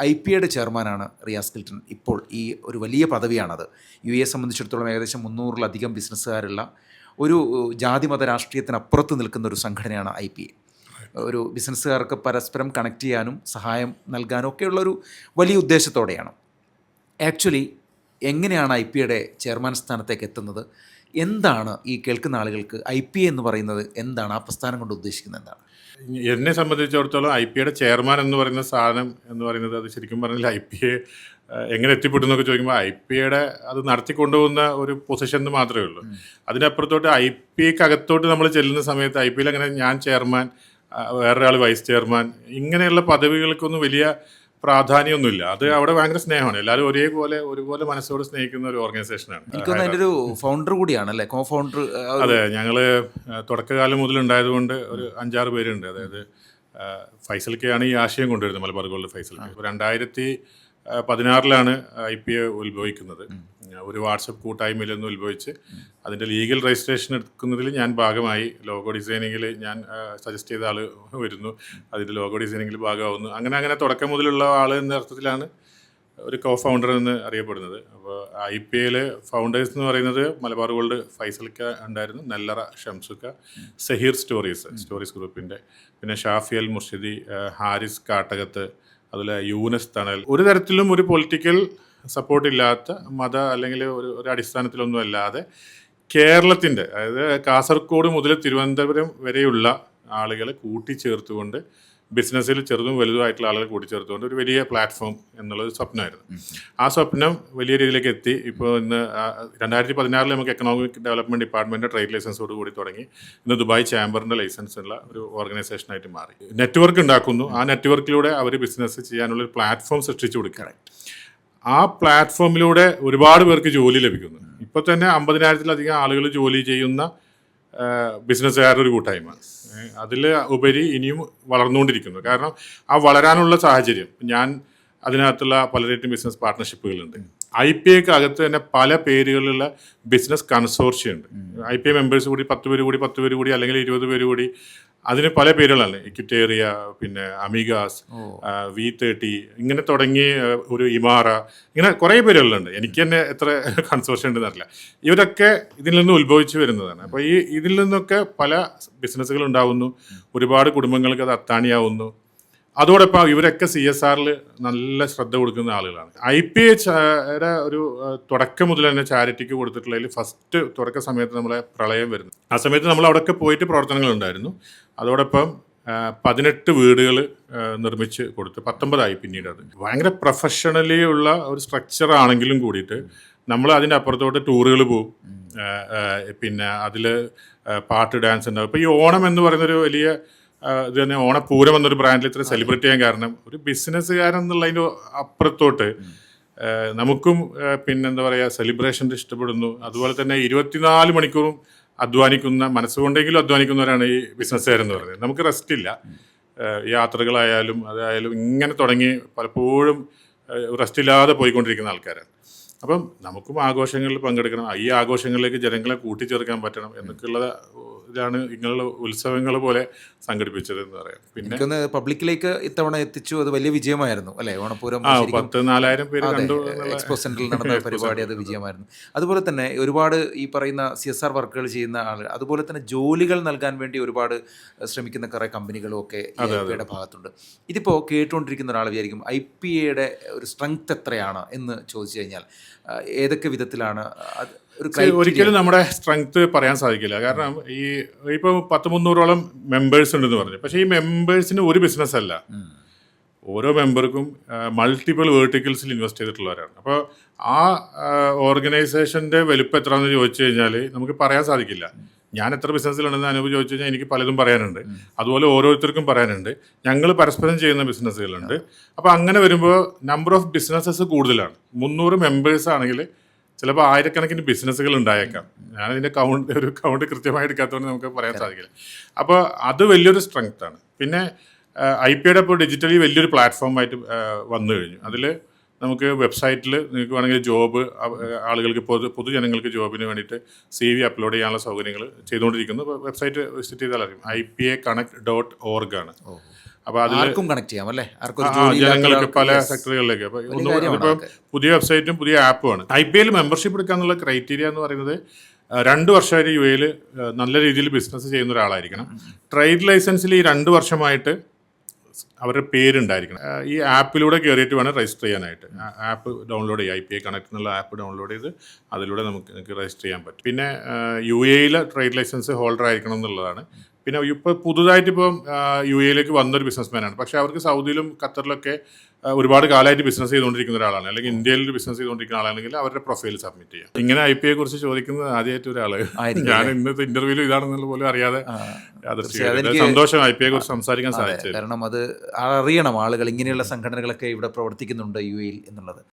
I P എയുടെ ചെയർമാനാണ് റിയാസ് കിൽട്ടൺ ഇപ്പോൾ ഈ ഒരു വലിയ പദവിയാണത്. യു എ സംബന്ധിച്ചിടത്തോളം ഏകദേശം മുന്നൂറിലധികം ബിസിനസ്സുകാരുള്ള ഒരു ജാതിമത രാഷ്ട്രീയത്തിനപ്പുറത്ത് നിൽക്കുന്ന ഒരു സംഘടനയാണ് ഐ പി എ. ഒരു ബിസിനസ്സുകാർക്ക് പരസ്പരം കണക്ട് ചെയ്യാനും സഹായം നൽകാനും ഒക്കെയുള്ളൊരു വലിയ ഉദ്ദേശത്തോടെയാണ്. ആക്ച്വലി എങ്ങനെയാണ് ഐ പി എയുടെ ചെയർമാൻ സ്ഥാനത്തേക്ക് എത്തുന്നത്? എന്താണ് ഈ കേൾക്കുന്ന ആളുകൾക്ക് ഐ പി എന്ന് പറയുന്നത്? എന്താണ് ആ പ്രസ്ഥാനം കൊണ്ട് ഉദ്ദേശിക്കുന്നത്? എന്താണ്? എന്നെ സംബന്ധിച്ചിടത്തോളം ഐ പി ചെയർമാൻ എന്ന് പറയുന്ന സാധനം എന്ന് പറയുന്നത് അത് ശരിക്കും പറഞ്ഞാൽ ഐ പി എ എങ്ങനെ എത്തിപ്പെട്ടു എന്നൊക്കെ ചോദിക്കുമ്പോൾ ഐ പി യുടെ അത് നടത്തിക്കൊണ്ടുപോകുന്ന ഒരു പൊസിഷൻ എന്ന് മാത്രമേ ഉള്ളൂ. അതിനപ്പുറത്തോട്ട് ഐ പി എക്ക് അകത്തോട്ട് നമ്മൾ ചെല്ലുന്ന സമയത്ത് ഐ പി എൽ അങ്ങനെ ഞാൻ ചെയർമാൻ വേറൊരാൾ വൈസ് ചെയർമാൻ ഇങ്ങനെയുള്ള പദവികൾക്കൊന്നും വലിയ പ്രാധാന്യമൊന്നുമില്ല. അത് അവിടെ ഭയങ്കര സ്നേഹമാണ്. എല്ലാവരും ഒരേപോലെ ഒരുപോലെ മനസ്സോട് സ്നേഹിക്കുന്ന ഒരു ഓർഗനൈസേഷനാണ്. അതിന്റെ ഒരു ഫൗണ്ടർ കൂടിയാണ് അല്ലേ? കോ ഫൗണ്ടർ അതെ ഞങ്ങൾ ആ, തുടക്കകാലം മുതൽ ഉണ്ടായതുകൊണ്ട് ഒരു അഞ്ചാറ് പേരുണ്ട്. അതായത് ആ, ഫൈസൽ കെ ആണ് ഈ ആശയം കൊണ്ടുവരുന്നത് മലബാർ ഗോൾഡ് ഫൈസൽ കെ അപ്പോൾ രണ്ടായിരത്തി പതിനാറിലാണ് ഐ പി എ ഉത്ഭവിക്കുന്നത്. ഒരു വാട്സപ്പ് കൂട്ടായ്മയിൽ നിന്ന് ഉത്ഭവിച്ച് അതിന്റെ ലീഗൽ രജിസ്ട്രേഷൻ എടുക്കുന്നതിൽ ഞാൻ ഭാഗമായി ലോഗോ ഡിസൈനിങ്ങിൽ ഞാൻ സജസ്റ്റ് ചെയ്ത ആൾ വരുന്നു. അതിന്റെ ലോഗോ ഡിസൈനിങ്ങിൽ ഭാഗമാവുന്നു. അങ്ങനെ അങ്ങനെ തുടക്കം മുതലുള്ള ആൾ എന്ന അർത്ഥത്തിലാണ് ഒരു കോ ഫൗണ്ടർ എന്ന് അറിയപ്പെടുന്നത്. അപ്പോൾ ഐ പി എൽ ഫൗണ്ടേഴ്സ് എന്ന് പറയുന്നത് മലബാർ ഗോൾഡ് ഫൈസൽക്ക ഉണ്ടായിരുന്നു നെല്ലറ ഷംസുക്ക സഹീർ സ്റ്റോറീസ് സ്റ്റോറീസ് ഗ്രൂപ്പിന്റെ. പിന്നെ ഷാഫി അൽ മുർഷിദി ഹാരിസ് കാട്ടകത്ത് അതുപോലെ യൂനസ് തണൽ. ഒരു തരത്തിലും ഒരു പൊളിറ്റിക്കൽ സപ്പോർട്ട് ഇല്ലാത്ത മത അല്ലെങ്കിൽ ഒരു ഒരു അടിസ്ഥാനത്തിലൊന്നും അല്ലാതെ കേരളത്തിന്റെ അതായത് കാസർഗോഡ് മുതൽ തിരുവനന്തപുരം വരെയുള്ള ആളുകളെ കൂട്ടിച്ചേർത്തുകൊണ്ട് ബിസിനസ്സിൽ ചെറുതും വലുതുമായിട്ടുള്ള ആളുകൾ കൂട്ടിച്ചേർത്തുകൊണ്ട് ഒരു വലിയ പ്ലാറ്റ്ഫോം എന്നുള്ള ഒരു സ്വപ്നമായിരുന്നു ആ സ്വപ്നം വലിയ രീതിയിലേക്ക് എത്തി. ഇപ്പോൾ ഇന്ന് രണ്ടായിരത്തി പതിനാറിൽ നമുക്ക് എക്കണോമിക് ഡെവലപ്മെന്റ് ഡിപ്പാർട്ട്മെന്റ് ട്രേഡ് ലൈസൻസോട് കൂടി തുടങ്ങി. ഇന്ന് ദുബായ് ചാമ്പറിന്റെ ലൈസൻസ് ഉള്ള ഒരു ഓർഗനൈസേഷനായിട്ട് മാറി. നെറ്റ്വർക്ക് ഉണ്ടാക്കുന്നു. ആ നെറ്റ്വർക്കിലൂടെ അവർ ബിസിനസ് ചെയ്യാനുള്ള ഒരു പ്ലാറ്റ്ഫോം സൃഷ്ടിച്ചു കൊടുക്കുക ആ പ്ലാറ്റ്ഫോമിലൂടെ ഒരുപാട് പേർക്ക് ജോലി ലഭിക്കുന്നു. ഇപ്പോൾ തന്നെ അമ്പതിനായിരത്തിലധികം ആളുകൾ ജോലി ചെയ്യുന്ന ബിസിനസ്സുകാരുടെ ഒരു കൂട്ടായ്മ. അതിൽ ഉപരി ഇനിയും വളർന്നുകൊണ്ടിരിക്കുന്നു. കാരണം ആ വളരാനുള്ള സാഹചര്യം. ഞാൻ അതിനകത്തുള്ള പലരായിട്ടും ബിസിനസ് പാർട്ട്ണർഷിപ്പുകളുണ്ട്. ഐ പി എക്ക് അകത്ത് തന്നെ പല പേരുകളിലുള്ള ബിസിനസ് കൺസോർഷ്യം ഉണ്ട്. ഐ പി ഐ മെമ്പേഴ്സ് കൂടി പത്ത് പേര് കൂടി പത്ത് പേര് കൂടി അല്ലെങ്കിൽ ഇരുപത് പേര് കൂടി അതിന് പല പേരുകളാണ് ഇക്വിറ്റേറിയ പിന്നെ അമിഗാസ് വി തേർട്ടി ഇങ്ങനെ തുടങ്ങി ഒരു ഇമാറ ഇങ്ങനെ കുറേ പേരുകളുണ്ട്. എനിക്ക് തന്നെ എത്ര കൺസോർഷ്യം ഉണ്ടെന്ന് അറിയില്ല. ഇവരൊക്കെ ഇതിൽ നിന്ന് ഉത്ഭവിച്ചു വരുന്നതാണ്. അപ്പോൾ ഈ ഇതിൽ നിന്നൊക്കെ പല ബിസിനസ്സുകൾ ഉണ്ടാവുന്നു. ഒരുപാട് കുടുംബങ്ങൾക്ക് അത് അത്താണിയാവുന്നു. അതോടൊപ്പം ഇവരൊക്കെ സി എസ് ആറിൽ നല്ല ശ്രദ്ധ കൊടുക്കുന്ന ആളുകളാണ്. ഐ പി എച്ച് ഒരു തുടക്കം മുതൽ തന്നെ ചാരിറ്റിക്ക് കൊടുത്തിട്ടുള്ളതിൽ ഫസ്റ്റ് തുടക്ക സമയത്ത് നമ്മളെ പ്രളയം വരുന്നു ആ സമയത്ത് നമ്മൾ അവിടെയൊക്കെ പോയിട്ട് പ്രവർത്തനങ്ങൾ ഉണ്ടായിരുന്നു അതോടൊപ്പം പതിനെട്ട് വീടുകൾ നിർമ്മിച്ച് കൊടുത്ത് പത്തൊമ്പതായി പിന്നീട് അത്. ഭയങ്കര പ്രൊഫഷണലി ഉള്ള ഒരു സ്ട്രക്ചർ ആണെങ്കിലും കൂടിയിട്ട് നമ്മൾ അതിന്റെ അപ്പുറത്തോട്ട് ടൂറുകൾ പോകും പിന്നെ അതിൽ പാട്ട് ഡാൻസ് ഉണ്ടാവും. ഇപ്പോൾ ഈ ഓണം എന്ന് പറയുന്നൊരു വലിയ ഇത് തന്നെ ഓണപ്പൂരം എന്നൊരു ബ്രാൻഡിൽ ഇത്ര സെലിബ്രേറ്റ് ചെയ്യാൻ കാരണം. ഒരു ബിസിനസ്സുകാരൻ എന്നുള്ളതിന്റെ അപ്പുറത്തോട്ട് നമുക്കും പിന്നെന്താ പറയുക സെലിബ്രേഷൻ ഇഷ്ടപ്പെടുന്നു. അതുപോലെ തന്നെ ഇരുപത്തിനാല് മണിക്കൂറും അധ്വാനിക്കുന്ന മനസ്സുകൊണ്ടെങ്കിലും അധ്വാനിക്കുന്നവരാണ് ഈ ബിസിനസ്സുകാരെന്ന് പറയുന്നത്. നമുക്ക് റെസ്റ്റ് ഇല്ല. യാത്രകളായാലും അതായാലും ഇങ്ങനെ തുടങ്ങി പലപ്പോഴും റെസ്റ്റ് ഇല്ലാതെ പോയിക്കൊണ്ടിരിക്കുന്ന ആൾക്കാരാണ്. അപ്പം നമുക്കും ആഘോഷങ്ങളിൽ പങ്കെടുക്കണം. ഈ ആഘോഷങ്ങളിലേക്ക് ജനങ്ങളെ കൂട്ടിച്ചേർക്കാൻ പറ്റണം. എന്നൊക്കെയുള്ള ഇതാണ് ഇങ്ങനെയുള്ള ഉത്സവങ്ങൾ പോലെ സംഘടിപ്പിച്ചത് എന്ന് പറയാം. പിന്നെ പബ്ലിക്കിലേക്ക് ഇത്തവണ എത്തിച്ചു. അത് വലിയ വിജയമായിരുന്നു അല്ലേ? ഓണപ്പൂരം പത്ത് നാലായിരം പേര് കണ്ടു എക്സ്പോ സെന്ററിൽ നടന്ന പരിപാടി അത് വിജയമായിരുന്നു. അതുപോലെ തന്നെ ഒരുപാട് ഈ പറയുന്ന സി എസ് ആർ വർക്കുകൾ ചെയ്യുന്ന ആൾ അതുപോലെ തന്നെ ജോലികൾ നൽകാൻ വേണ്ടി ഒരുപാട് ശ്രമിക്കുന്ന കുറേ കമ്പനികളും ഒക്കെ ഐ ഭാഗത്തുണ്ട്. ഇതിപ്പോൾ കേട്ടുകൊണ്ടിരിക്കുന്ന ഒരാൾ വിചാരിക്കും ഐ പി എയുടെ ഒരു സ്ട്രെങ്ത് എത്രയാണ് എന്ന് ചോദിച്ചു കഴിഞ്ഞാൽ ഏതൊക്കെ വിധത്തിലാണ് ഒരിക്കലും നമ്മുടെ സ്ട്രെങ്ത് പറയാൻ സാധിക്കില്ല. കാരണം ഈ ഇപ്പോൾ പത്ത് മുന്നൂറോളം മെമ്പേഴ്സ് ഉണ്ടെന്ന് പറഞ്ഞു. പക്ഷേ ഈ മെമ്പേഴ്സിന് ഒരു ബിസിനസ് അല്ല. ഓരോ മെമ്പർക്കും മൾട്ടിപ്പിൾ വേർട്ടിക്കൽസിൽ ഇൻവെസ്റ്റ് ചെയ്തിട്ടുള്ളവരാണ്. അപ്പോൾ ആ ഓർഗനൈസേഷന്റെ വലുപ്പം എത്രയാണെന്ന് ചോദിച്ചു കഴിഞ്ഞാൽ നമുക്ക് പറയാൻ സാധിക്കില്ല. ഞാൻ എത്ര ബിസിനസ്സിലുണ്ടെന്ന് അനുഭവം ചോദിച്ചു കഴിഞ്ഞാൽ എനിക്ക് പലതും പറയാനുണ്ട്. അതുപോലെ ഓരോരുത്തർക്കും പറയാനുണ്ട്. ഞങ്ങൾ പരസ്പരം ചെയ്യുന്ന ബിസിനസ്സുകളുണ്ട് അപ്പോൾ അങ്ങനെ വരുമ്പോൾ നമ്പർ ഓഫ് ബിസിനസ്സസ് കൂടുതലാണ്. മുന്നൂറ് മെമ്പേഴ്സ് ആണെങ്കിൽ ചിലപ്പോൾ ആയിരക്കണക്കിന് ബിസിനസ്സുകൾ ഉണ്ടായേക്കാം. ഞാൻ ഞാനതിന്റെ കൗണ്ട് ഒരു കൗണ്ട് കൃത്യമായി എടുക്കാത്തതുകൊണ്ട് നമുക്ക് പറയാൻ സാധിക്കില്ല. അപ്പോൾ അത് വലിയൊരു സ്ട്രെങ്ത് ആണ്. പിന്നെ ഐ പി ഐയുടെ ഇപ്പോൾ ഡിജിറ്റലി വലിയൊരു പ്ലാറ്റ്ഫോമായിട്ട് വന്നു കഴിഞ്ഞു. അതിൽ നമുക്ക് വെബ്സൈറ്റിൽ നിങ്ങൾക്ക് വേണമെങ്കിൽ ജോബ് ആളുകൾക്ക് പൊതു പൊതുജനങ്ങൾക്ക് ജോബിന് വേണ്ടിയിട്ട് സി വി അപ്ലോഡ് ചെയ്യാനുള്ള സൗകര്യങ്ങൾ ചെയ്തുകൊണ്ടിരിക്കുന്നു. വെബ്സൈറ്റ് വിസിറ്റ് ചെയ്താൽ അറിയും. I P A connect dot org ആണ്. അപ്പോൾ അതിൽ ആർക്കും കണക്ട് ചെയ്യാം അല്ലേ? ആർക്കും ജനങ്ങൾക്ക് പല. സെക്ടറുകളിലേക്ക്. അപ്പോൾ ഇപ്പം പുതിയ വെബ്സൈറ്റും പുതിയ ആപ്പുമാണ് ഐ പി എൽ മെമ്പർഷിപ്പ് എടുക്കാന്നുള്ള ക്രൈറ്റീരിയ എന്ന് പറയുന്നത് രണ്ട് വർഷമായിട്ട് യു എയിൽ നല്ല രീതിയിൽ ബിസിനസ് ചെയ്യുന്ന ഒരാളായിരിക്കണം. ട്രേഡ് ലൈസൻസിൽ ഈ രണ്ട് വർഷമായിട്ട് അവരുടെ പേരുണ്ടായിരിക്കണം. ഈ ആപ്പിലൂടെ കയറിയിട്ട് വേണം രജിസ്റ്റർ ചെയ്യാനായിട്ട്. ആപ്പ് ഡൗൺലോഡ് ചെയ്യുക. ഐ പി ഐ കണക്ട് എന്നുള്ള ആപ്പ് ഡൗൺലോഡ് ചെയ്ത് അതിലൂടെ നമുക്ക് രജിസ്റ്റർ ചെയ്യാൻ പറ്റും. പിന്നെ യു എയിലെ ട്രേഡ് ലൈസൻസ് ഹോൾഡർ ആയിരിക്കണം എന്നുള്ളതാണ്. പിന്നെ ഇപ്പോൾ പുതുതായിട്ട് ഇപ്പം യു എയിലേക്ക് വന്നൊരു ബിസിനസ്മാനാണ്. പക്ഷേ അവർക്ക് സൗദിയിലും ഖത്തറിലൊക്കെ ഒരുപാട് കാലമായിട്ട് ബിസിനസ് ചെയ്തുകൊണ്ടിരിക്കുന്ന ഒരാളാണ്. അല്ലെങ്കിൽ ഇന്ത്യയിൽ ബിസിനസ് ചെയ്തുകൊണ്ടിരിക്കുന്ന ആളാണെങ്കിൽ അവരുടെ പ്രൊഫൈൽ സബ്മിറ്റ് ചെയ്യാം. ഇങ്ങനെ ഐ പി ഐ കുറിച്ച് ചോദിക്കുന്നത് ആദ്യമായിട്ട് ഒരാൾ ഞാൻ ഇന്നത്തെ ഇന്റർവ്യൂ ഇതാണെന്നുള്ള പോലും അറിയാതെ സന്തോഷം ഐ പി ഐ കുറിച്ച് സംസാരിക്കാൻ സാധിച്ചു സാധിച്ചത്. കാരണം അത് അറിയണം ആളുകൾ ഇങ്ങനെയുള്ള സംഘടനകളൊക്കെ ഇവിടെ പ്രവർത്തിക്കുന്നുണ്ട് യു എയിൽ എന്നുള്ളത്.